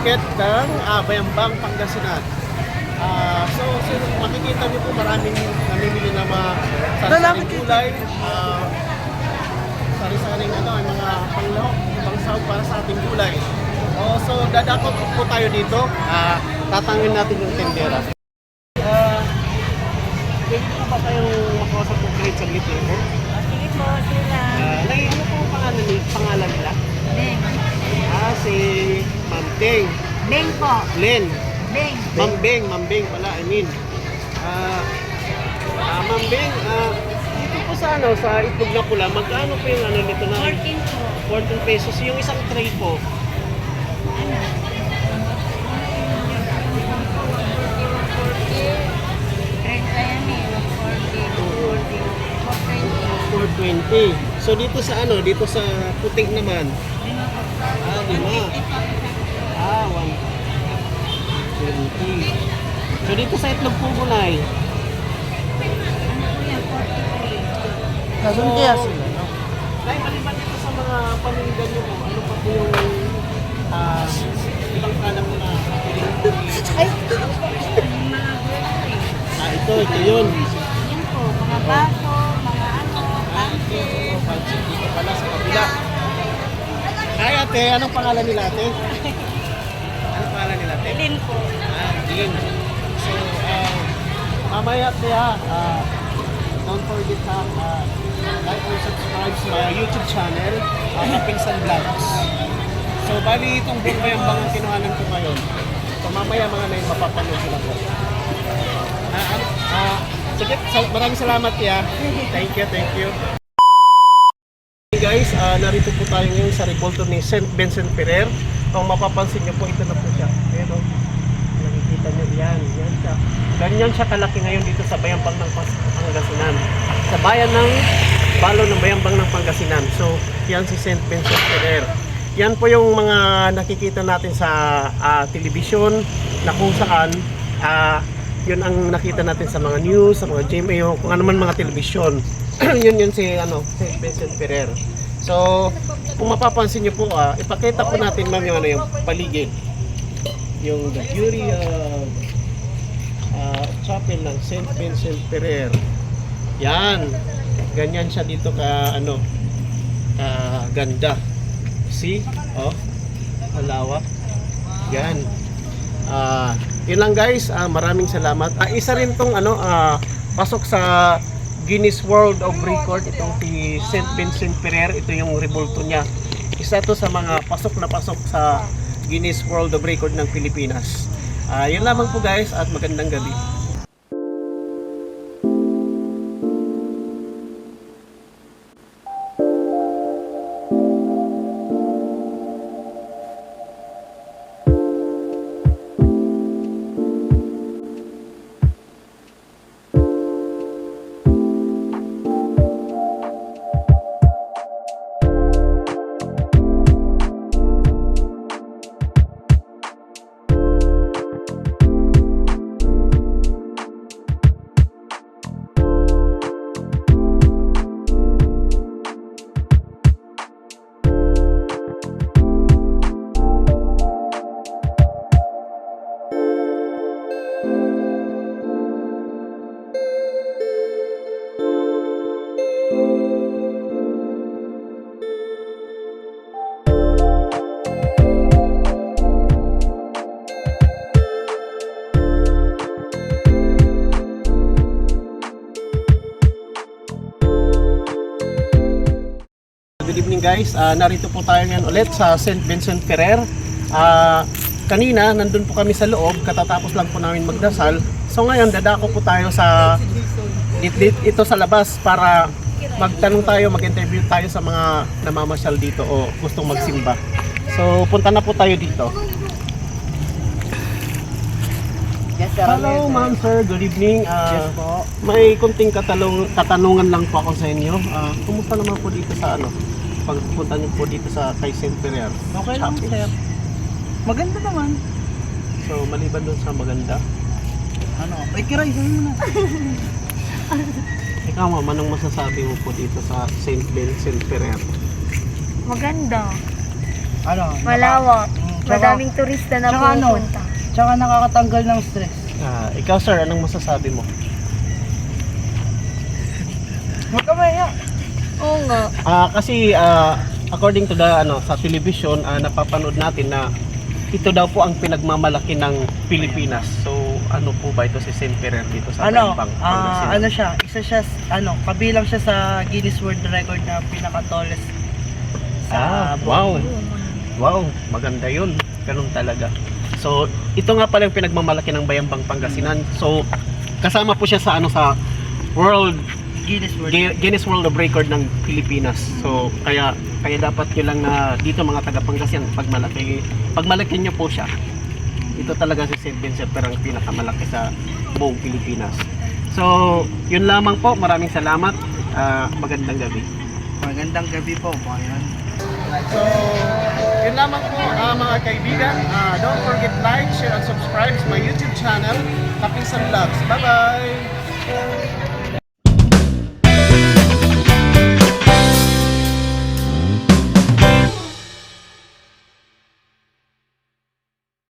Bayambang, Pangasinan. Ah, so, so, makikita niyo po maraming namimili ng mga sarisaling gulay. ah, sari-saring ano, yung mga panglahok, pangsahog para sa ating gulay. Oh, so, dadakot po tayo dito. Ah, tatangin natin yung tendera. Ah, pwede po ba kayong makausap ng grade sa Lito po? Sige po, sila. Ah, nay, Beng po. Len. Beng. Ma'am Beng, Ma'am Beng pala, I mean. Ah, ah, Ma'am Beng, ah, dito po sa ano, sa itlog na pula, magkano po yung ano nito na 14 po. 14 pesos, yung isang tray po. Ano? 30 yan eh. 40, 40, 420. So dito sa ano, dito sa puting naman, ah, lima. Ah, 120. So dito sa itlog po gulay, Nasaan kaya sila? no? Ay, maliban dito sa mga paninda nyo ano pa po yung ah, ibang product na Ay! Ah, ito, ito yun. Yan po, mga baso, mga ano, Ate, pansit dito pala sa kabila. Hi ate, anong pangalan nila ate? Din po. So, uh, mamaya ate ha, ah, don't forget ha, ah, like or subscribe sa my YouTube channel, uh, Kapinsan Vlogs. So, bali itong buong bayambang ang kinuhanan ko ngayon. So, mamaya mga na mapapanood sila po. Ano, ah, sige, sal- maraming salamat ya. Thank you, thank you. Hey guys, ah, narito po tayo ngayon sa Revolto ni St. Vincent Ferrer. Kung mapapansin niyo po, ito na po siya. Ayan o. Nakikita niyo, yan, yan siya. Ganyan siya kalaki ngayon dito sa Bayambang ng Pangasinan. Sa bayan ng Balo ng Bayambang ng Pangasinan. So, yan si St. Vincent Ferrer. Yan po yung mga nakikita natin sa ah, telebisyon na kung saan ah, yun ang nakita natin sa mga news, sa mga GMA, kung ano man mga telebisyon. yun yun si ano, si Vincent Ferrer. So, kung mapapansin niyo po, ah, ipakita po natin ma'am yung ano yung paligid. Yung the beauty of ah, chapel ng St. Vincent Ferrer. Yan. Ganyan siya dito ka ano ka ganda. See? Oh. Malawak. Yan. Ah, yun lang guys. Ah, maraming salamat. Ah, isa rin tong ano ah, pasok sa Guinness World of Record itong si St. Vincent Ferrer. Ito yung rebulto niya. Isa to sa mga pasok na pasok sa Guinness World of Record ng Pilipinas. Ah, yun lamang po guys at magandang gabi. Good evening guys. Ah, narito po tayo ngayon ulit sa St. Vincent Ferrer. Ah, kanina nandun po kami sa loob, katatapos lang po namin magdasal. So ngayon dadako po tayo sa dit, dit, ito sa labas para magtanong tayo, mag-interview tayo sa mga namamasyal dito o gustong magsimba. So punta na po tayo dito. Yes, sir. Hello ma'am sir, good evening. Ah, Yes po. May kunting katalong, katanungan lang po ako sa inyo. Ah, kumusta naman po dito sa ano? Pagpunta niyo po dito sa kay. Ferrer. Okay lang, sir. Maganda naman. So, maliban doon sa maganda. Ano? Ay, kiray, sabi mo na. Ikaw ma'am, anong masasabi mo po dito sa St. Vincent Ferrer? Maganda. Ano? Malawak. Mm, Madaming turista na tsaka ano? pumupunta. Tsaka nakakatanggal ng stress. Ah, ikaw sir, anong masasabi mo? Huwag ka maya. Oo nga. Ah, kasi ah, according to the ano sa television ah, napapanood natin na ito daw po ang pinagmamalaki ng Pilipinas. So, ano po ba ito si Saint Ferrer dito sa Ano, Bang ah, ano siya, isa siya, s- ano, kabilang siya sa Guinness World Record na pinaka-tallest Ah, sa wow. buong Wow, maganda yun. Ganun talaga. So, ito nga pala yung pinagmamalaki ng Bayambang Pangasinan. So, kasama po siya sa ano sa World Guinness World Gu- Guinness World of Record ng Pilipinas. So, kaya kaya dapat nyo lang na dito mga taga Pangasinan pag malaki pag malaki nyo po siya. Ito talaga si St. Vincent pero ang pinakamalaki sa buong Pilipinas. So, yun lamang po. Maraming salamat. Ah, magandang gabi. Magandang gabi po, bayan. So, yun lamang po ah, mga kaibigan. Ah, don't forget like, share, and subscribe sa my YouTube channel, Kapinsan Vlogs. Bye-bye!